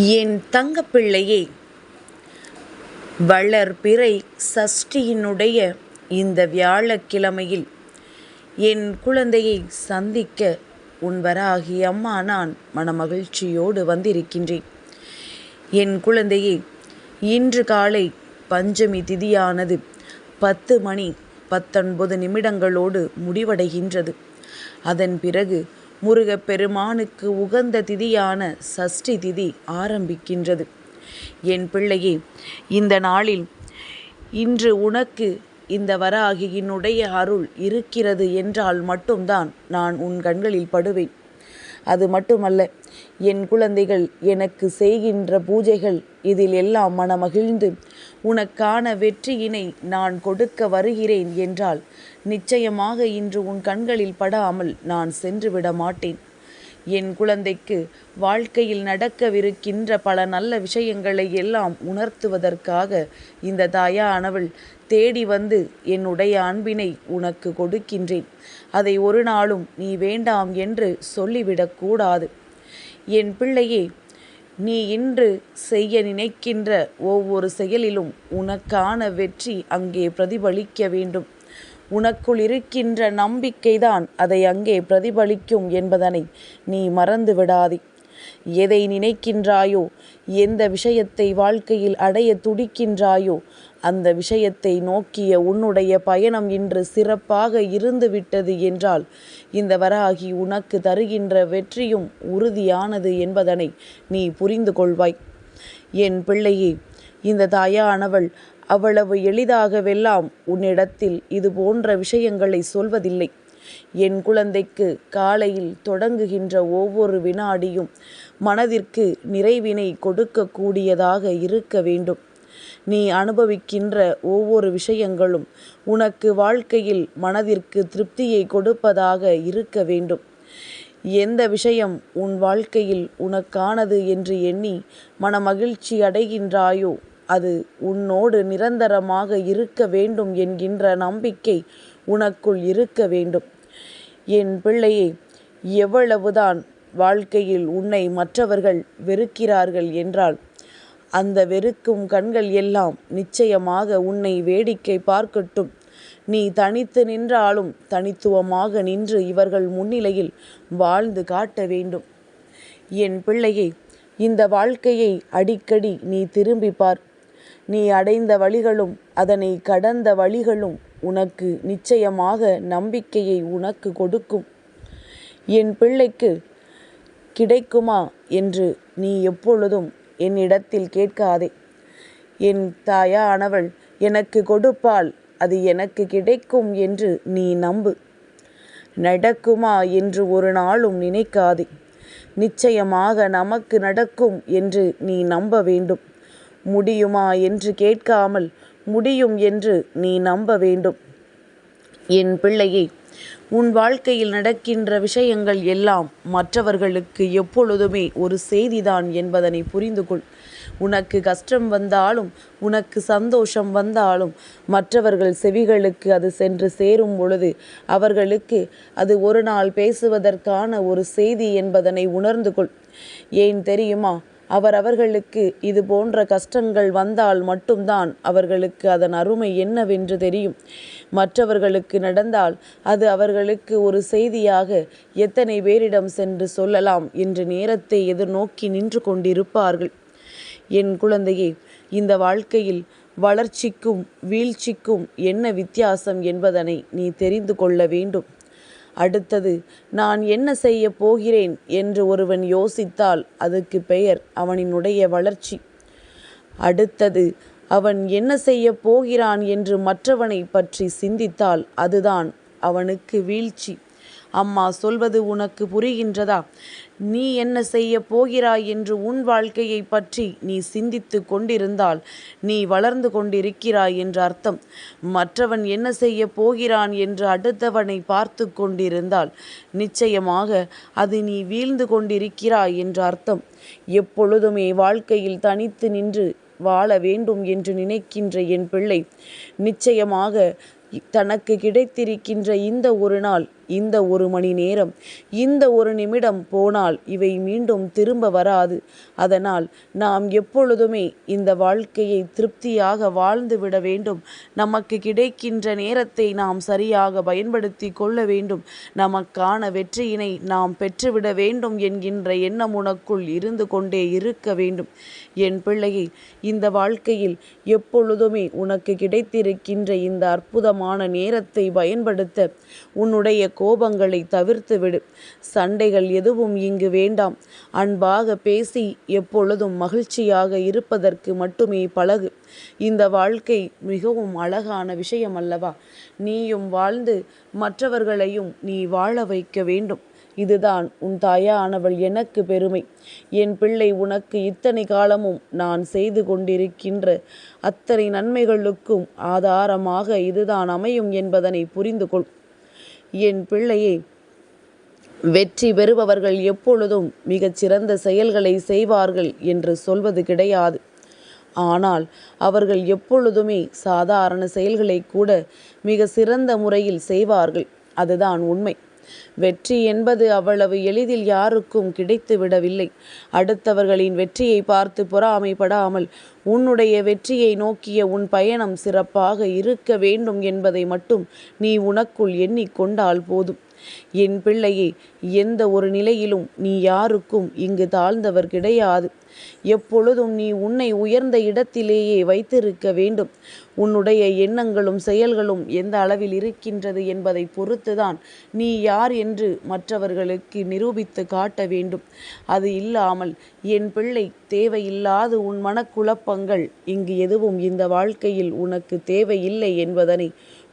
என் தங்கப்பிள்ளையே வளர்பிறை சஷ்டியினுடைய இந்த வியாழக்கிழமையில் என் குழந்தையை சந்திக்க உன்வராகி அம்மா நான் மனமகிழ்ச்சியோடு வந்திருக்கின்றேன். என் குழந்தையே இன்று காலை பஞ்சமி திதியானது பத்து மணி பத்தொன்பது நிமிடங்களோடு முடிவடைகின்றது. அதன் பிறகு முருகப்பெருமானுக்கு உகந்த திதியான சஷ்டி திதி ஆரம்பிக்கின்றது. என் பிள்ளையே இந்த நாளில் இன்று உனக்கு இந்த வராகியினுடைய அருள் இருக்கிறது என்றால் மட்டும்தான் நான் உன் கண்களில் படுவேன். அது மட்டுமல்ல என் குழந்தைகள் எனக்கு செய்கின்ற பூஜைகள் இதில் எல்லாம் மனமகிழ்ந்து உனக்கான வெற்றியினை நான் கொடுக்க வருகிறேன் என்றால் நிச்சயமாக இன்று உன் கண்களில் படாமல் நான் சென்று விட மாட்டேன். என் குழந்தைக்கு வாழ்க்கையில் நடக்கவிருக்கின்ற பல நல்ல விஷயங்களை எல்லாம் உணர்த்துவதற்காக இந்த தாயானவள் தேடி வந்து என்னுடைய அன்பினை உனக்கு கொடுக்கின்றேன். அதை ஒரு நாளும் நீ வேண்டாம் என்று சொல்லிவிடக்கூடாது என் பிள்ளையே நீ இன்று செய்ய நினைக்கின்ற ஒவ்வொரு செயலிலும் உனக்கான வெற்றி அங்கே பிரதிபலிக்க வேண்டும். உனக்குள் இருக்கின்ற நம்பிக்கைதான் அதை அங்கே பிரதிபலிக்கும் என்பதனை நீ மறந்து விடாதே எதை நினைக்கின்றாயோ எந்த விஷயத்தை வாழ்க்கையில் அடைய துடிக்கின்றாயோ அந்த விஷயத்தை நோக்கிய உன்னுடைய பயணம் இன்று சிறப்பாக இருந்துவிட்டது என்றால் இந்த வராகி உனக்கு தருகின்ற வெற்றியும் உறுதியானது என்பதனை நீ புரிந்து கொள்வாய். என் பிள்ளையே இந்த தாயானவள் அவ்வளவு எளிதாகவெல்லாம் உன்னிடத்தில் இது போன்ற விஷயங்களை சொல்வதில்லை. என் குழந்தைக்கு காலையில் தொடங்குகின்ற ஒவ்வொரு வினாடியும் மனதிற்கு நிறைவினை கொடுக்கக்கூடியதாக இருக்க வேண்டும். நீ அனுபவிக்கின்ற ஒவ்வொரு விஷயங்களும் உனக்கு வாழ்க்கையில் மனதிற்கு திருப்தியை கொடுப்பதாக இருக்க வேண்டும். எந்த விஷயம் உன் வாழ்க்கையில் உனக்கானது என்று எண்ணி மனமகிழ்ச்சி அடைகின்றாயோ அது உன்னோடு நிரந்தரமாக இருக்க வேண்டும் என்கின்ற நம்பிக்கை உனக்குள் இருக்க வேண்டும். என் பிள்ளையே எவ்வளவுதான் வாழ்க்கையில் உன்னை மற்றவர்கள் வெறுக்கிறார்கள் என்றால் அந்த வெறுக்கும் கண்கள் எல்லாம் நிச்சயமாக உன்னை வேடிக்கை பார்க்கட்டும். நீ தனித்து நின்றாலும் தனித்துவமாக நின்று இவர்கள் முன்னிலையில் வாழ்ந்து காட்ட வேண்டும். என் பிள்ளையை இந்த வாழ்க்கையை அடிக்கடி நீ திரும்பி பார். நீ அடைந்த வழிகளும் அதனை கடந்த வழிகளும் உனக்கு நிச்சயமாக நம்பிக்கையை உனக்கு கொடுக்கும். என் பிள்ளைக்கு கிடைக்குமா என்று நீ எப்பொழுதும் என்னிடத்தில் கேட்காதே. என் தாயானவள் எனக்கு கொடுப்பால் அது எனக்கு கிடைக்கும் என்று நீ நம்பு. நடக்குமா என்று ஒரு நாளும் நினைக்காதே. நிச்சயமாக நமக்கு நடக்கும் என்று நீ நம்ப வேண்டும். முடியுமா என்று கேட்காமல் முடியும் என்று நீ நம்ப வேண்டும். என் பிள்ளையை உன் வாழ்க்கையில் நடக்கின்ற விஷயங்கள் எல்லாம் மற்றவர்களுக்கு எப்பொழுதுமே ஒரு செய்திதான் என்பதனை புரிந்து கொள். உனக்கு கஷ்டம் வந்தாலும் உனக்கு சந்தோஷம் வந்தாலும் மற்றவர்கள் செவிகளுக்கு அது சென்று சேரும் பொழுது அவர்களுக்கு அது ஒரு நாள் பேசுவதற்கான ஒரு செய்தி என்பதனை உணர்ந்து கொள். ஏன் தெரியுமா? அவர் அவர்களுக்கு இது போன்ற கஷ்டங்கள் வந்தால் மட்டும்தான் அவர்களுக்கு அதன் அருமை என்னவென்று தெரியும். மற்றவர்களுக்கு நடந்தால் அது அவர்களுக்கு ஒரு செய்தியாக எத்தனை பேரிடம் சென்று சொல்லலாம் என்று நேரத்தை எதிர்நோக்கி நின்று கொண்டிருப்பார்கள். என் குழந்தையே இந்த வாழ்க்கையில் வளர்ச்சிக்கும் வீழ்ச்சிக்கும் என்ன வித்தியாசம் என்பதனை நீ தெரிந்து கொள்ள வேண்டும். அடுத்தது நான் என்ன செய்ய போகிறேன்? என்று ஒருவன் யோசித்தால் அதுக்கு பெயர் அவனினுடைய வளர்ச்சி. அடுத்தது அவன் என்ன செய்ய போகிறான்? என்று மற்றவனை பற்றி சிந்தித்தால் அதுதான் அவனுக்கு வீழ்ச்சி. அம்மா சொல்வது உனக்கு புரிகின்றதா? நீ என்ன செய்ய போகிறாய் என்று உன் வாழ்க்கையை பற்றி நீ சிந்தித்து கொண்டிருந்தால் நீ வளர்ந்து கொண்டிருக்கிறாய் என்று அர்த்தம். மற்றவன் என்ன செய்ய போகிறான் என்று அடுத்தவனை பார்த்து கொண்டிருந்தால் நிச்சயமாக அது நீ வீழ்ந்து கொண்டிருக்கிறாய் என்று அர்த்தம். எப்பொழுதுமே வாழ்க்கையில் தனித்து நின்று வாழ வேண்டும் என்று நினைக்கின்ற என் பிள்ளை நிச்சயமாக தனக்கு கிடைத்திருக்கின்ற இந்த ஒரு நாள் இந்த ஒரு மணி நேரம் இந்த ஒரு நிமிடம் போனால் இவை மீண்டும் திரும்ப வராது. அதனால் நாம் எப்பொழுதுமே இந்த வாழ்க்கையை திருப்தியாக வாழ்ந்து விட வேண்டும். நமக்கு கிடைக்கின்ற நேரத்தை நாம் சரியாக பயன்படுத்தி கொள்ள வேண்டும். நமக்கான வெற்றியினை நாம் பெற்றுவிட வேண்டும் என்கின்ற எண்ணம் உனக்குள் இருந்து கொண்டே இருக்க வேண்டும். என் பிள்ளையை இந்த வாழ்க்கையில் எப்பொழுதுமே உனக்கு கிடைத்திருக்கின்ற இந்த அற்புதமான நேரத்தை பயன்படுத்த உன்னுடைய கோபங்களை தவிர்த்துவிடு. சண்டைகள் எதுவும் இங்கு வேண்டாம். அன்பாக பேசி எப்பொழுதும் மகிழ்ச்சியாக இருப்பதற்கு மட்டுமே பழகு. இந்த வாழ்க்கை மிகவும் அழகான விஷயம் அல்லவா நீயும் வாழ்ந்து மற்றவர்களையும் நீ வாழ வைக்க வேண்டும். இதுதான் உன் தாயானவள் எனக்கு பெருமை. என் பிள்ளை உனக்கு இத்தனை காலமும் நான் செய்து கொண்டிருக்கின்ற அத்தனை நன்மைகளுக்கும் ஆதாரமாக இதுதான் அமையும் என்பதனை புரிந்து கொள் என் பிள்ளையே வெற்றி பெறுபவர்கள் எப்பொழுதும் மிகச்சிறந்த செயல்களை செய்வார்கள் என்று சொல்வது கிடையாது. ஆனால் அவர்கள் எப்பொழுதுமே சாதாரண செயல்களை கூட மிக சிறந்த முறையில் செய்வார்கள். அதுதான் உண்மை. வெற்றி என்பது அவ்வளவு எளிதில் யாருக்கும் கிடைத்து விடவில்லை அடுத்தவர்களின் வெற்றியை பார்த்து பொறாமைப்படாமல் உன்னுடைய வெற்றியை நோக்கிய உன் பயணம் சிறப்பாக இருக்க வேண்டும் என்பதை மட்டும் நீ உனக்குள் எண்ணிக்கொண்டால் போதும். என் பிள்ளையே எந்த ஒரு நிலையிலும் நீ யாருக்கும் இங்கு தாழ்ந்தவர் கிடையாது. எப்பொழுதும் நீ உன்னை உயர்ந்த இடத்திலேயே வைத்திருக்க வேண்டும். உன்னுடைய எண்ணங்களும் செயல்களும் எந்த அளவில் இருக்கின்றது என்பதை பொறுத்துதான் நீ யார் என்று மற்றவர்களுக்கு நிரூபித்து காட்ட வேண்டும். அது இல்லாமல் என் பிள்ளை தேவையில்லாத உன் மனக்குழப்பங்கள் இங்கு எதுவும் இந்த வாழ்க்கையில் உனக்கு தேவையில்லை என்பதனை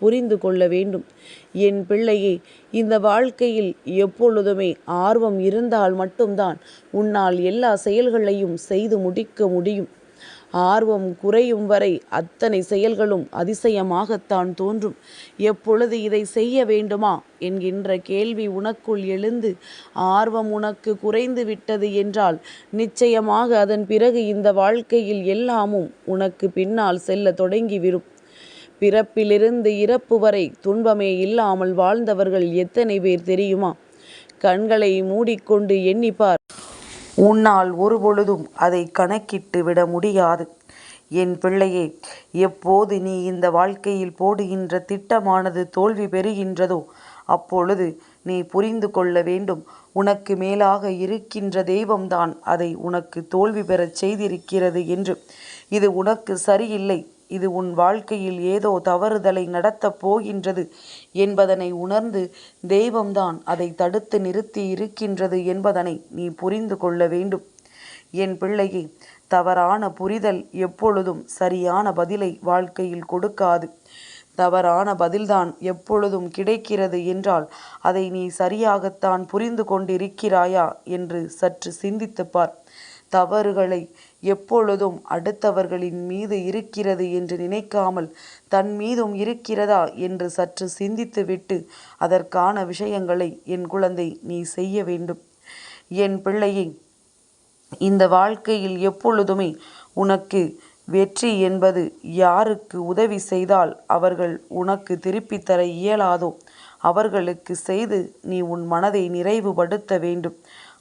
புரிந்து கொள்ள வேண்டும். என் பிள்ளையே இந்த வாழ்க்கையில் எப்பொழுதுமே ஆர்வம் இருந்தால் மட்டும்தான் உன்னால் எல்லா செயல்களையும் செய்து முடிக்க முடியும். ஆர்வம் குறையும் வரை அத்தனை செயல்களும் அதிசயமாகத்தான் தோன்றும். எப்பொழுது இதை செய்ய வேண்டுமா? என்கின்ற கேள்வி உனக்குள் எழுந்து ஆர்வம் உனக்கு குறைந்து விட்டது என்றால் நிச்சயமாக அதன் பிறகு இந்த வாழ்க்கையில் எல்லாமும் உனக்கு பின்னால் செல்ல தொடங்கிவிடும். பிறப்பிலிருந்து இறப்பு வரை துன்பமே இல்லாமல் வாழ்ந்தவர்கள் எத்தனை பேர் தெரியுமா? கண்களை மூடிக்கொண்டு எண்ணிப்பார். உன்னால் ஒருபொழுதும் அதை கணக்கிட்டு விட முடியாது. என் பிள்ளையே எப்போது நீ இந்த வாழ்க்கையில் போடுகின்ற திட்டமானது தோல்வி பெறுகின்றதோ அப்பொழுது நீ புரிந்து கொள்ள வேண்டும். உனக்கு மேலாக இருக்கின்ற தெய்வம்தான் அதை உனக்கு தோல்வி பெறச் செய்திருக்கிறது என்று. இது உனக்கு சரியில்லை. இது உன் வாழ்க்கையில் ஏதோ தவறுதலை நடத்தப் போகின்றது என்பதனை உணர்ந்து தெய்வம்தான் அதை தடுத்து நிறுத்தி இருக்கின்றது என்பதனை நீ புரிந்து கொள்ள வேண்டும். என் பிள்ளையே தவறான புரிதல் எப்பொழுதும் சரியான பதிலை வாழ்க்கையில் கொடுக்காது. தவறான பதில்தான் எப்பொழுதும் கிடைக்கிறது என்றால் அதை நீ சரியாகத்தான் புரிந்து கொண்டிருக்கிறாயா என்று சற்று சிந்தித்துப்பார் தவறுகளை எப்பொழுதும் அடுத்தவர்களின் மீது இருக்கிறது என்று நினைக்காமல் தன் மீதும் இருக்கிறதா என்று சற்று சிந்தித்துவிட்டு அதற்கான விஷயங்களை என் குழந்தை நீ செய்ய வேண்டும். என் பிள்ளையை இந்த வாழ்க்கையில் எப்பொழுதுமே உனக்கு வெற்றி என்பது யாருக்கு உதவி செய்தால் அவர்கள் உனக்கு திருப்பித் தர இயலாதோ அவர்களுக்கு செய்து நீ உன் மனதை நிறைவுபடுத்த வேண்டும்.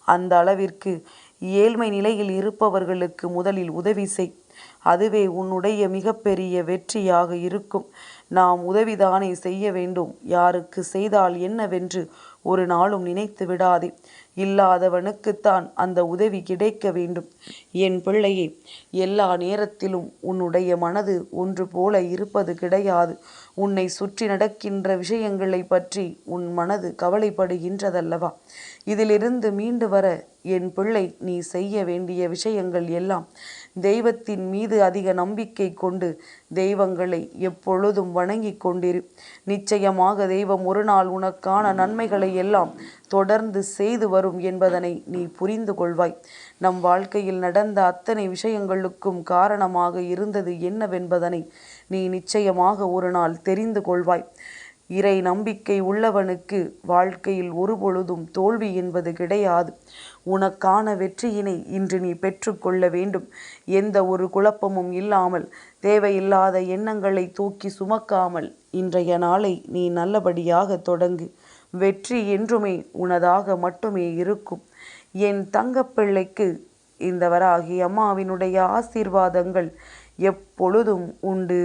அந்த அளவிற்கு ஏழ்மை நிலையில் இருப்பவர்களுக்கு முதலில் உதவி செய். அதுவே உன்னுடைய மிகப்பெரிய வெற்றியாக இருக்கும். நாம் உதவிதானே செய்ய வேண்டும். யாருக்கு செய்தால் என்னவென்று ஒரு நாளும் நினைத்து விடாதே. இல்லாதவனுக்குத்தான் அந்த உதவி கிடைக்க வேண்டும். என் பிள்ளையே எல்லா நேரத்திலும் உன்னுடைய மனது ஒன்று போல இருப்பது கிடையாது. உன்னை சுற்றி நடக்கின்ற விஷயங்களை பற்றி உன் மனது கவலைப்படுகின்றதல்லவா? இதிலிருந்து மீண்டு வர என் பிள்ளை நீ செய்ய வேண்டிய விஷயங்கள் எல்லாம் தெய்வத்தின் மீது அதிக நம்பிக்கை கொண்டு தெய்வங்களை எப்பொழுதும் வணங்கி கொண்டிரு. நிச்சயமாக தெய்வம் ஒரு நாள் உனக்கான நன்மைகளை எல்லாம் தொடர்ந்து செய்து வரும் என்பதனை நீ புரிந்து கொள்வாய். நம் வாழ்க்கையில் நடந்த அத்தனை விஷயங்களுக்கும் காரணமாக இருந்தது என்னவென்பதனை நீ நிச்சயமாக ஒரு நாள் தெரிந்து கொள்வாய். இறை நம்பிக்கை உள்ளவனுக்கு வாழ்க்கையில் ஒருபொழுதும் தோல்வி என்பது கிடையாது. உனக்கான வெற்றியினை இன்று நீ பெற்றுக்கொள்ள வேண்டும். எந்த ஒரு குழப்பமும் இல்லாமல் தேவையில்லாத எண்ணங்களை தூக்கி சுமக்காமல் இன்றைய நாளை நீ நல்லபடியாக தொடங்கு. வெற்றி என்றுமே உனதாக மட்டுமே இருக்கும். என் தங்கப்பிள்ளைக்கு இந்த வராகி அம்மாவினுடைய ஆசீர்வாதங்கள் எப்பொழுதும் உண்டு.